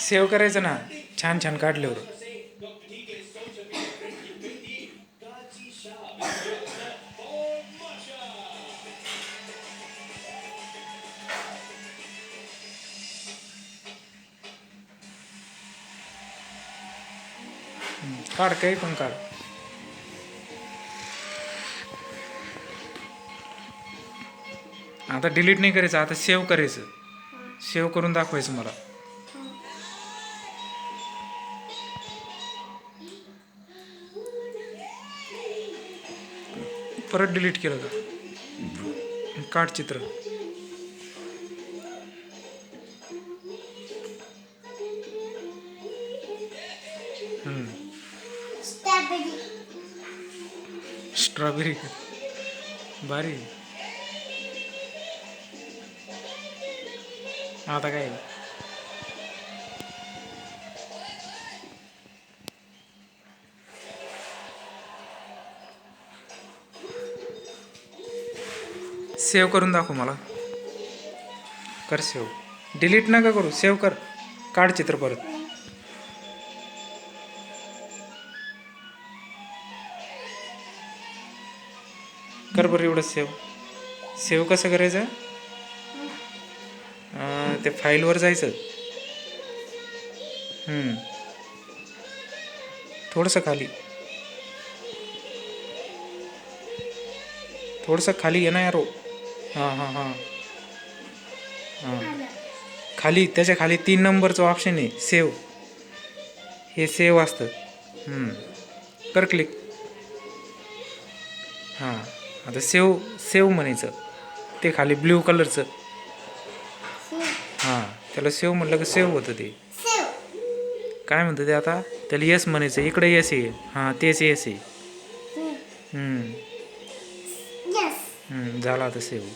Save करायचं ना. छान छान काढल्यावर काढ काही पण काढ. आता डिलीट नाही करायचं आता सेव्ह करायचं. सेव्ह करून दाखवायचं मला. परत डिलीट केलं का? काढ चित्र. स्ट्रॉबेरी भारी. आता काय? सेव्ह करून दाखव मला. कर सेव्ह. डिलीट नका करू सेव्ह कर. काढ चित्र परत. कर बरं एवढं सेव्ह. सेव्ह कसं करायचं? ते फाईलवर जायचं. थोडंसं खाली. थोडंसं खाली ये ना यारो हां हां हां. हां. खाली त्याच्याखाली तीन नंबरचं ऑप्शन आहे सेव्ह हे सेव्ह असतं. कर क्लिक हां. आता सेव सेव म्हणायचं. ते खाली ब्ल्यू कलरचं हां त्याला सेव्ह म्हटलं की सेव्ह होतं ते. काय म्हणतं ते आता? त्याला येस म्हणायचं. इकडे येस आहे. हां तेच येस. हम्म, झालं आता सेव्ह